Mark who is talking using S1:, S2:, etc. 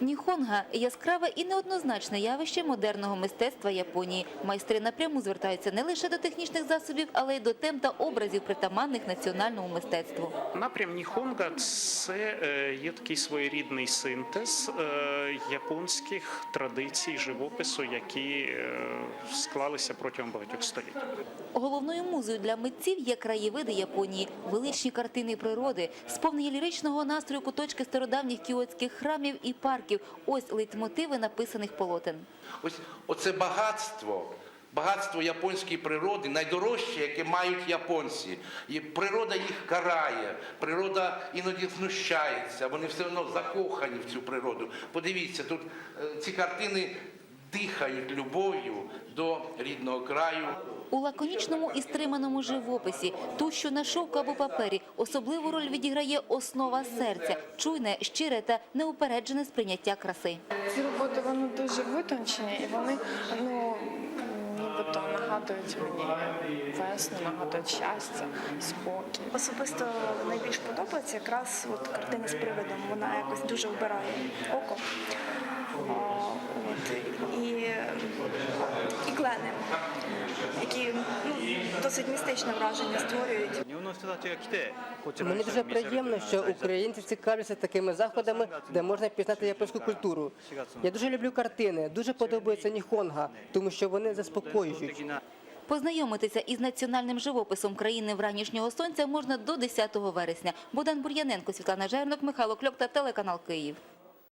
S1: Ніхонга – яскраве і неоднозначне явище модерного мистецтва Японії. Майстри напряму звертаються не лише до технічних засобів, але й до тем та образів, притаманних національному мистецтву.
S2: Напрям Ніхонга це е, є такий своєрідний синтез е, японських традицій живопису, які е, склалися протягом багатьох століть.
S1: Головною музою для митців є краєвиди Японії, величні картини природи, сповнені ліричного настрою куточки стародавніх кіотських храмів і парків. Ось лейтмотиви написаних полотен.
S3: Ось оце багатство, багатство японської природи, найдорожче, яке мають японці. І природа їх карає, природа іноді знущається, вони все одно закохані в цю природу. Подивіться, тут е, ці картини дихають любов'ю до рідного краю.
S1: У лаконічному і стриманому живописі, ту, що на шовку або папері, особливу роль відіграє основа серця, чуйне, щире та неупереджене сприйняття краси.
S4: Ці роботи вони дуже витончені і вони ну нібито нагадують мені весну, нагадують щастя, спокій.
S5: Особисто найбільш подобається якраз от картина з привидом. Вона якось дуже вбирає око. шаленим, які ну, досить містичне враження створюють.
S6: Мені дуже приємно, що українці цікавляться такими заходами, де можна пізнати японську культуру. Я дуже люблю картини, дуже подобається ніхонга, тому що вони заспокоюють.
S1: Познайомитися із національним живописом країни вранішнього сонця можна до 10 вересня. Богдан Бур'яненко, Світлана Жернок, Михайло Кльок та телеканал Київ.